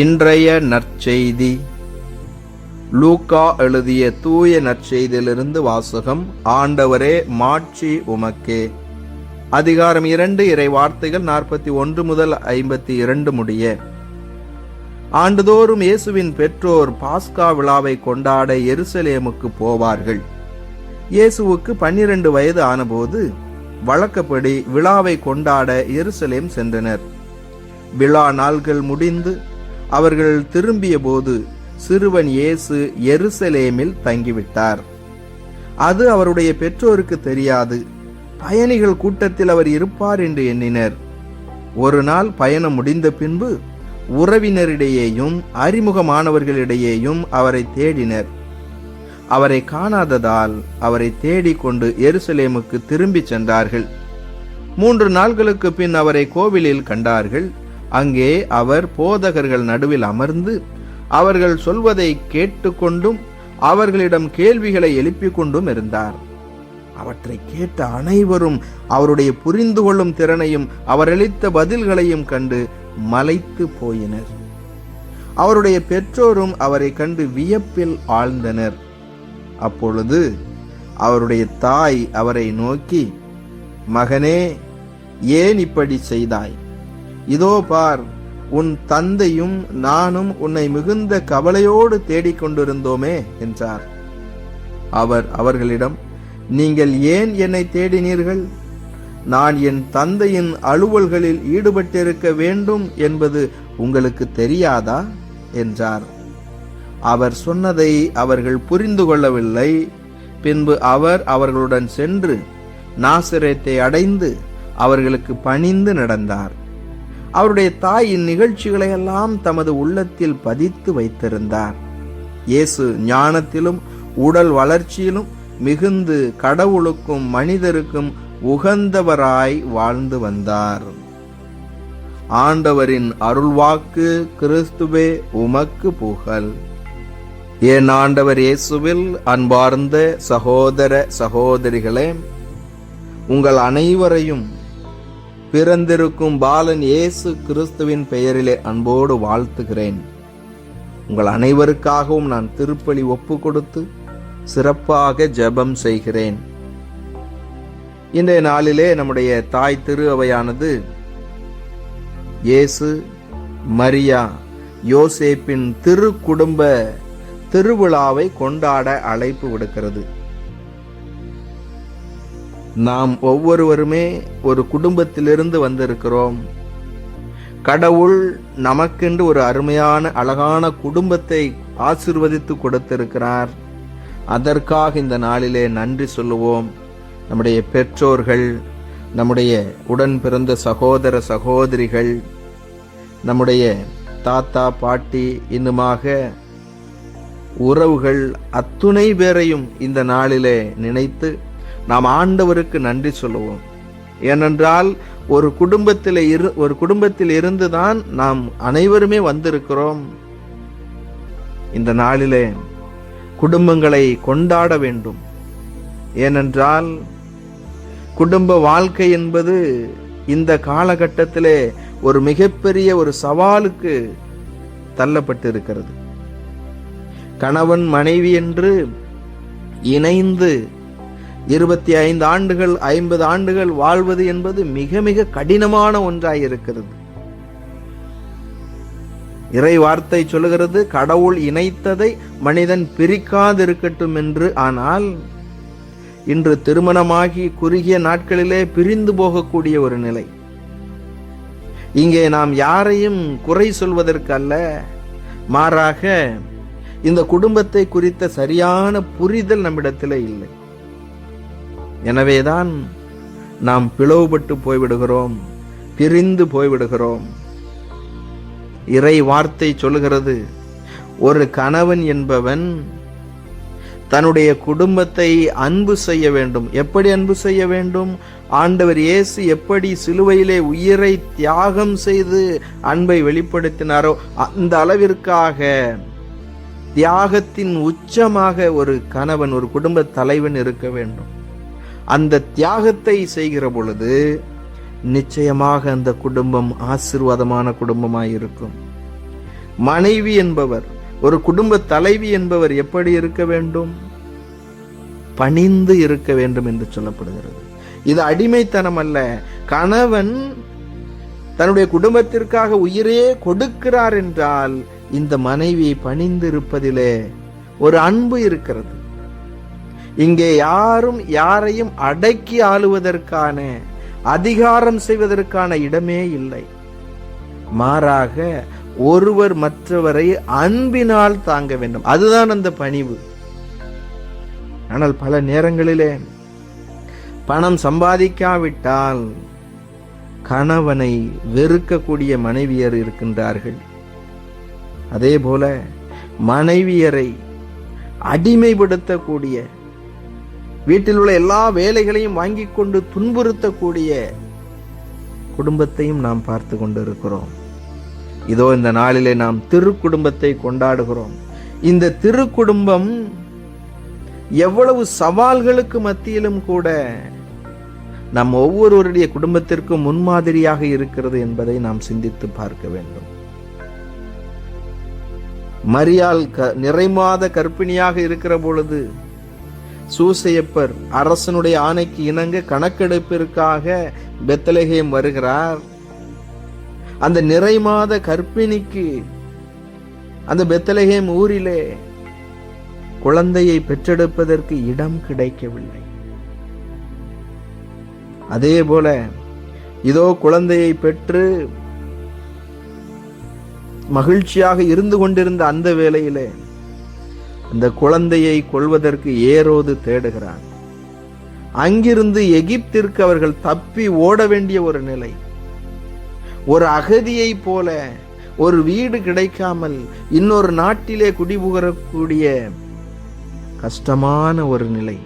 இன்றைய நற்செய்தி. லூக்கா எழுதிய தூய நற்செய்தியிலிருந்து வாசகம் ஆண்டவரே மாட்சி உமக்கே. அதிகாரம் இரண்டு இறை வார்த்தைகள் நாற்பத்தி ஒன்று முதல் ஐம்பத்தி இரண்டு முடிய. ஆண்டுதோறும் இயேசுவின் பெற்றோர் பாஸ்கா விழாவை கொண்டாட எருசலேமுக்கு போவார்கள். இயேசுவுக்கு பன்னிரண்டு வயது ஆனபோது வழக்கப்படி விழாவை கொண்டாட எருசலேம் சென்றனர். விழா நாள்கள் முடிந்து அவர்கள் திரும்பியபோது சிறுவன் இயேசு எருசலேமில் தங்கிவிட்டார். அது அவருடைய பெற்றோருக்கு தெரியாது. பயணிகள் கூட்டத்தில் அவர் இருப்பார் என்று எண்ணினர். ஒரு நாள் பயணம் முடிந்த பின்பு உறவினரிடையேயும் அறிமுகமானவர்களிடையேயும் அவரை தேடினர். அவரை காணாததால் அவரை தேடிக்கொண்டு எருசலேமுக்கு திரும்பிச் சென்றார்கள். மூன்று நாள்களுக்கு பின் அவரை கோவிலில் கண்டார்கள். அங்கே அவர் போதகர்கள் நடுவில் அமர்ந்து அவர்கள் சொல்வதை கேட்டுக்கொண்டும் அவர்களிடம் கேள்விகளை எழுப்பிக் கொண்டும் இருந்தார். அவற்றை கேட்ட அனைவரும் அவருடைய புரிந்து கொள்ளும் திறனையும் அவர் அளித்த பதில்களையும் கண்டு மலைத்து போயினர். அவருடைய பெற்றோரும் அவரை கண்டு வியப்பில் ஆழ்ந்தனர். அப்பொழுது அவருடைய தாய் அவரை நோக்கி மகனே ஏன் இப்படி செய்தாய்? இதோ பார் உன் தந்தையும் நானும் உன்னை மிகுந்த கவலையோடு தேடிக்கொண்டிருந்தோமே என்றார். அவர் அவர்களிடம் நீங்கள் ஏன் என்னை தேடினீர்கள்? நான் என் தந்தையின் அலுவல்களில் ஈடுபட்டிருக்க வேண்டும் என்பது உங்களுக்கு தெரியாதா? என்றார். அவர் சொன்னதை அவர்கள் புரிந்து கொள்ளவில்லை. பின்பு அவர் அவர்களுடன் சென்று நாசிரத்தை அடைந்து அவர்களுக்கு பணிந்து நடந்தார். அவருடைய தாய் இந்நிகழ்ச்சிகளை எல்லாம் தமது உள்ளத்தில் பதித்து வைத்திருந்தார். இயேசு ஞானத்திலும் உடல் வளர்ச்சியிலும் மிகுந்து கடவுளுக்கும் மனிதருக்கும் உகந்தவராய் வாழ்ந்து வந்தார். ஆண்டவரின் அருள்வாக்கு கிறிஸ்துவே உமக்கு புகழ். என் ஆண்டவர் இயேசுவில் அன்பார்ந்த சகோதர சகோதரிகளே உங்கள் அனைவரையும் பிறந்திருக்கும் பாலன் இயேசு கிறிஸ்துவின் பெயரிலே அன்போடு வாழ்த்துகிறேன். உங்கள் அனைவருக்காகவும் நான் திருப்பலி ஒப்பு கொடுத்து சிறப்பாக ஜெபம் செய்கிறேன். இன்றைய நாளிலே நம்முடைய தாய் திரு அவையானது இயேசு மரியா யோசேப்பின் திரு குடும்ப திருவிழாவை கொண்டாட அழைப்பு விடுக்கிறது. நாம் ஒவ்வொருவருமே ஒரு குடும்பத்திலிருந்து வந்திருக்கிறோம். கடவுள் நமக்கென்று ஒரு அருமையான அழகான குடும்பத்தை ஆசிர்வதித்து கொடுத்திருக்கிறார். அதற்காக இந்த நாளிலே நன்றி சொல்லுவோம். நம்முடைய பெற்றோர்கள் நம்முடைய உடன் பிறந்த சகோதர சகோதரிகள் நம்முடைய தாத்தா பாட்டி இன்னுமாக உறவுகள் அத்துணை பேரையும் இந்த நாளிலே நினைத்து நாம் ஆண்டவருக்கு நன்றி சொல்லுவோம். ஏனென்றால் ஒரு குடும்பத்தில் இரு ஒரு குடும்பத்தில் இருந்து தான் நாம் அனைவருமே வந்திருக்கிறோம். இந்த நாளிலே குடும்பங்களை கொண்டாட வேண்டும். ஏனென்றால் குடும்ப வாழ்க்கை என்பது இந்த காலகட்டத்திலே ஒரு மிகப்பெரிய ஒரு சவாலுக்கு தள்ளப்பட்டு இருக்கிறது கணவன் மனைவி என்று இணைந்து இருபத்தி ஐந்து ஆண்டுகள் ஐம்பது ஆண்டுகள் வாழ்வது என்பது மிக மிக கடினமான ஒன்றாயிருக்கிறது. இறை வார்த்தை சொல்லுகிறது கடவுள் இணைத்ததை மனிதன் பிரிக்காதிருக்கட்டும் என்று. ஆனால் இன்று திருமணமாகி குறுகிய நாட்களிலே பிரிந்து போகக்கூடிய ஒரு நிலை. இங்கே நாம் யாரையும் குறை சொல்வதற்கு அல்ல மாறாக இந்த குடும்பத்தை குறித்த சரியான புரிதல் நம்மிடத்தில் இல்லை. எனவேதான் நாம் பிளவுபட்டு போய்விடுகிறோம் பிரிந்து போய்விடுகிறோம். இறை வார்த்தை சொல்லுகிறது ஒரு கணவன் என்பவன் தன்னுடைய குடும்பத்தை அன்பு செய்ய வேண்டும். எப்படி அன்பு செய்ய வேண்டும்? ஆண்டவர் இயேசு எப்படி சிலுவையிலே உயிரை தியாகம் செய்து அன்பை வெளிப்படுத்தினாரோ அந்த அளவிற்காக தியாகத்தின் உச்சமாக ஒரு கணவன் ஒரு குடும்ப தலைவன் இருக்க வேண்டும். அந்த தியாகத்தை செய்கிற பொழுது நிச்சயமாக அந்த குடும்பம் ஆசிர்வாதமான குடும்பமாக இருக்கும் மனைவி என்பவர் ஒரு குடும்ப தலைவி என்பவர் எப்படி இருக்க வேண்டும்? பணிந்து இருக்க வேண்டும் என்று சொல்லப்படுகிறது. இது அடிமைத்தனம் அல்ல. கணவன் தன்னுடைய குடும்பத்திற்காக உயிரே கொடுக்கிறார் என்றால் இந்த மனைவி பணிந்து இருப்பதிலே ஒரு அன்பு இருக்கிறது. இங்கே யாரும் யாரையும் அடக்கி ஆளுவதற்கான அதிகாரம் செய்வதற்கான இடமே இல்லை. மாறாக ஒருவர் மற்றவரை அன்பினால் தாங்க வேண்டும். அதுதான் அந்த பணிவு. ஆனால் பல நேரங்களிலே பணம் சம்பாதிக்காவிட்டால் கணவனை வெறுக்கக்கூடிய மனைவியர் இருக்கின்றார்கள். அதே போல மனைவியரை அடிமைப்படுத்தக்கூடிய வீட்டில் உள்ள எல்லா வேலைகளையும் வாங்கி கொண்டு துன்புறுத்தக்கூடிய குடும்பத்தையும் நாம் பார்த்து கொண்டிருக்கிறோம். இதோ இந்த நாளிலே நாம் திருக்குடும்பத்தை கொண்டாடுகிறோம். இந்த திருக்குடும்பம் எவ்வளவு சவால்களுக்கு மத்தியிலும் கூட நம் ஒவ்வொருவருடைய குடும்பத்திற்கும் முன்மாதிரியாக இருக்கிறது என்பதை நாம் சிந்தித்து பார்க்க வேண்டும். மரியால் க நிறைமாத கற்பிணியாக இருக்கிற பொழுது சூசையப்பர் அரசனுடைய ஆணைக்கு இணங்க கணக்கெடுப்பிற்காக பெத்தலகேம் வருகிறார். அந்த நிறைமாத கர்ப்பிணிக்கு அந்த பெத்தலகேம் ஊரிலே குழந்தையை பெற்றெடுப்பதற்கு இடம் கிடைக்கவில்லை. அதே போல இதோ குழந்தையை பெற்று மகிழ்ச்சியாக இருந்து கொண்டிருந்த அந்த வேளையிலே அந்த குழந்தையை கொள்வதற்கு ஏரோது தேடுகிறான். அங்கிருந்து எகிப்திற்கு அவர்கள் தப்பி ஓட வேண்டிய ஒரு நிலை. ஒரு அகதியை போல ஒரு வீடு கிடைக்காமல் இன்னொரு நாட்டிலே குடிபுகரக்கூடிய கஷ்டமான ஒரு நிலை.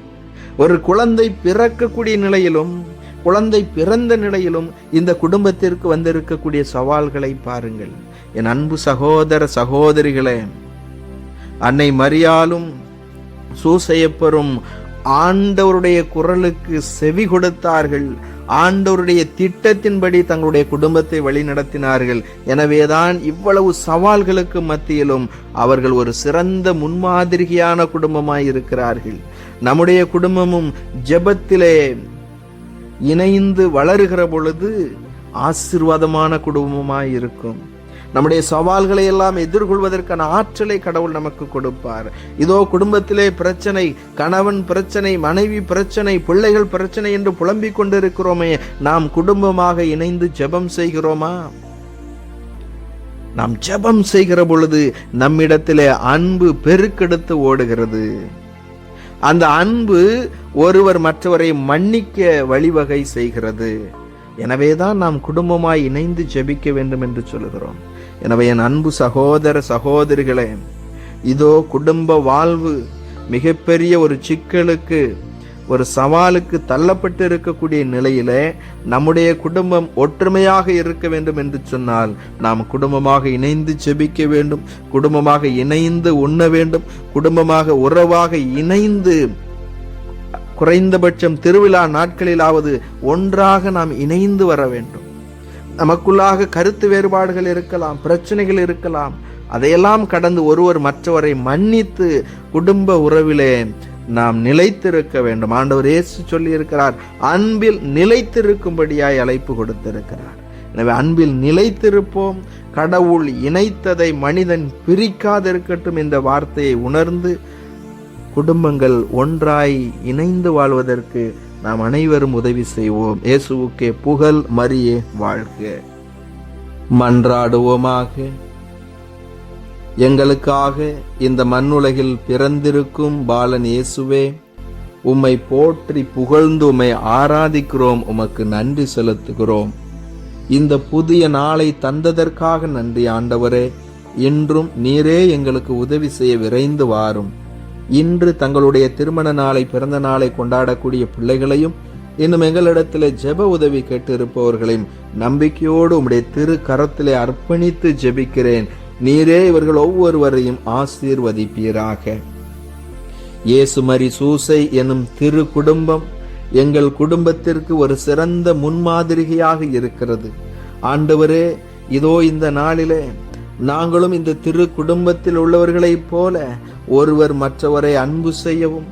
ஒரு குழந்தை பிறக்கக்கூடிய நிலையிலும் குழந்தை பிறந்த நிலையிலும் இந்த குடும்பத்திற்கு வந்திருக்கக்கூடிய சவால்களை பாருங்கள். என் அன்பு சகோதர சகோதரிகளே அன்னை மரியாலும் சூசையப்பரும் ஆண்டவருடைய குரலுக்கு செவி கொடுத்தார்கள். ஆண்டவருடைய திட்டத்தின்படி தங்களுடைய குடும்பத்தை வழிநடத்தினார்கள் எனவேதான் இவ்வளவு சவால்களுக்கு மத்தியிலும் அவர்கள் ஒரு சிறந்த முன்மாதிரியான குடும்பமாய் இருக்கிறார்கள். நம்முடைய குடும்பமும் ஜெபத்திலே இணைந்து வளருகிற பொழுது ஆசிர்வாதமான குடும்பமாய் இருக்கும். நம்முடைய சவால்களை எல்லாம் எதிர்கொள்வதற்கான ஆற்றலை கடவுள் நமக்கு கொடுப்பார். இதோ குடும்பத்திலே பிரச்சனை கணவன் பிரச்சனை மனைவி பிரச்சனை பிள்ளைகள் பிரச்சனை என்று புலம்பிக் கொண்டிருக்கிறோமே நாம் குடும்பமாக இணைந்து ஜெபம் செய்கிறோமா? நாம் ஜெபம் செய்கிற பொழுது நம்மிடத்திலே அன்பு பெருக்கெடுத்து ஓடுகிறது. அந்த அன்பு ஒருவர் மற்றவரை மன்னிக்க வழிவகை செய்கிறது. எனவேதான் நாம் குடும்பமாய் இணைந்து ஜெபிக்க வேண்டும் என்று சொல்லுகிறோம். எனவே என் அன்பு சகோதர சகோதரிகளே இதோ குடும்ப வாழ்வு மிகப்பெரிய ஒரு சிக்கலுக்கு ஒரு சவாலுக்கு தள்ளப்பட்டு இருக்கக்கூடிய நிலையிலே நம்முடைய குடும்பம் ஒற்றுமையாக இருக்க வேண்டும் என்று சொன்னால் நாம் குடும்பமாக இணைந்து செபிக்க வேண்டும் குடும்பமாக இணைந்து உண்ண வேண்டும் குடும்பமாக உறவாக இணைந்து குறைந்தபட்சம் திருவிழா நாட்களிலாவது ஒன்றாக நாம் இணைந்து வர வேண்டும். நமக்குள்ளாக கருத்து வேறுபாடுகள் இருக்கலாம் பிரச்சனைகள் இருக்கலாம். அதையெல்லாம் கடந்து ஒருவர் மற்றவரை மன்னித்து குடும்ப உறவிலே நாம் நிலைத்திருக்க வேண்டும். ஆண்டவர் இயேசு சொல்லியிருக்கிறார் அன்பில் நிலைத்திருக்கும்படியாய் அழைப்பு கொடுத்திருக்கிறார். எனவே அன்பில் நிலைத்திருப்போம் கடவுள் இணைத்ததை மனிதன் பிரிக்காதிருக்கட்டும் இந்த வார்த்தையை உணர்ந்து குடும்பங்கள் ஒன்றாய் இணைந்து வாழ்வதற்கு நாம் அனைவரும் உதவி செய்வோம். இயேசுவுக்கே புகழ் மரியே வாழ்க. மன்றாடுவோமாக. எங்களுக்காக இந்த மண்ணுலகில் பிறந்திருக்கும் பாலன் இயேசுவே உம்மை போற்றி புகழ்ந்து உம்மை ஆராதிக்கிறோம். உமக்கு நன்றி செலுத்துகிறோம். இந்த புதிய நாளை தந்ததற்காக நன்றி ஆண்டவரே. இன்றும் நீரே எங்களுக்கு உதவி செய்ய விரைந்து வாரும். இன்று தங்களுடைய திருமண நாளை பிறந்த நாளை கொண்டாடக்கூடிய பிள்ளைகளையும் இன்னும் எங்களிடத்தில் ஜெப உதவி கேட்டிருப்பவர்களையும் நம்பிக்கையோடு உம்முடைய திரு கரத்திலே அர்ப்பணித்து ஜெபிக்கிறேன். நீரே இவர்கள் ஒவ்வொருவரையும் ஆசீர்வதிப்பீராக. இயேசுமரி சூசை எனும் திரு குடும்பம் எங்கள் குடும்பத்திற்கு ஒரு சிறந்த முன்மாதிரியாக இருக்கிறது. ஆண்டவரே இதோ இந்த நாளிலே நாங்களும் இந்த திரு குடும்பத்தில் உள்ளவர்களைப் போல ஒருவர் மற்றவரை அன்பு செய்யவும்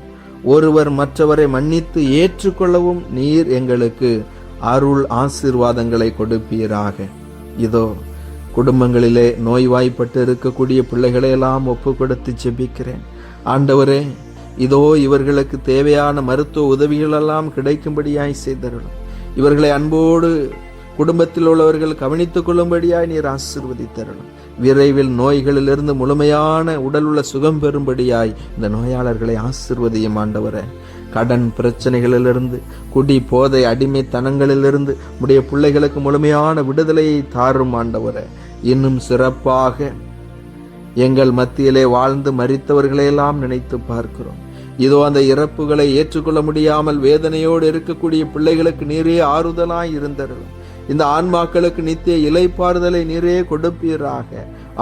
ஒருவர் மற்றவரை மன்னித்து ஏற்றுக்கொள்ளவும் நீர் எங்களுக்கு அருள் ஆசீர்வாதங்களை கொடுப்பீராக. இதோ குடும்பங்களிலே நோய்வாய்ப்பட்டு இருக்கக்கூடிய பிள்ளைகளை எல்லாம் ஒப்பு கொடுத்து ஜெபிக்கிறேன். ஆண்டவரே இதோ இவர்களுக்கு தேவையான மருத்துவ உதவிகளெல்லாம் கிடைக்கும்படியாய் செய்தருளும். இவர்களை அன்போடு குடும்பத்தில் உள்ளவர்கள் கவனித்துக் கொள்ளும்படியாய் நீர் ஆசீர்வதித்தருளும் விரைவில் நோய்களிலிருந்து முழுமையான உடல் உள்ள சுகம் பெறும்படியாய் இந்த நோயாளர்களை ஆசிர்வதியும் ஆண்டவர. கடன் பிரச்சனைகளிலிருந்து குடி போதை அடிமைத்தனங்களிலிருந்து உடைய பிள்ளைகளுக்கு முழுமையான விடுதலையை தாரும் ஆண்டவர. இன்னும் சிறப்பாக எங்கள் மத்தியிலே வாழ்ந்து மறித்தவர்களையெல்லாம் நினைத்து பார்க்கிறோம். இதோ அந்த இறப்புகளை ஏற்றுக்கொள்ள முடியாமல் வேதனையோடு இருக்கக்கூடிய பிள்ளைகளுக்கு நீரே ஆறுதலாய் இருந்தருளும். இந்த ஆன்மாக்களுக்கு நித்திய இலைப்பாறுதலை நீரே கொடுப்பீராக.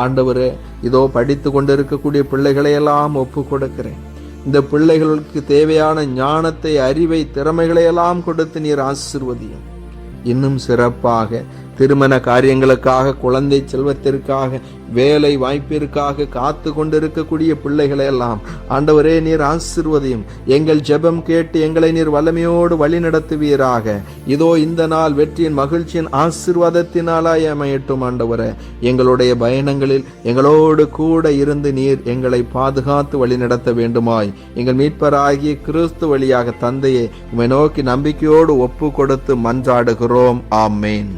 ஆண்டவரே இதோ படித்து கொண்டிருக்கக்கூடிய பிள்ளைகளையெல்லாம் ஒப்பு கொடுக்கிறேன் இந்த பிள்ளைகளுக்கு தேவையான ஞானத்தை அறிவை திறமைகளை எல்லாம் கொடுத்து நீர் ஆசிர்வதியும். இன்னும் சிறப்பாக திருமண காரியங்களுக்காக குழந்தை செல்வத்திற்காக வேலை வாய்ப்பிற்காக காத்து கொண்டிருக்கக்கூடிய பிள்ளைகளை எல்லாம் ஆண்டவரே நீர் ஆசிர்வதையும். எங்கள் ஜெபம் கேட்டு எங்களை நீர் வல்லமையோடு வழி நடத்துவீராக. இதோ இந்த நாள் வெற்றியின் மகிழ்ச்சியின் ஆசிர்வாதத்தினாலாய் அமையட்டும் ஆண்டவரே. எங்களுடைய பயணங்களில் எங்களோடு கூட இருந்து நீர் எங்களை பாதுகாத்து வழி நடத்த வேண்டுமாய். எங்கள் மீட்பராகிய கிறிஸ்து வழியாக தந்தையை உமை நோக்கி நம்பிக்கையோடு ஒப்பு கொடுத்து மன்றாடுகிறோம். ஆமேன்.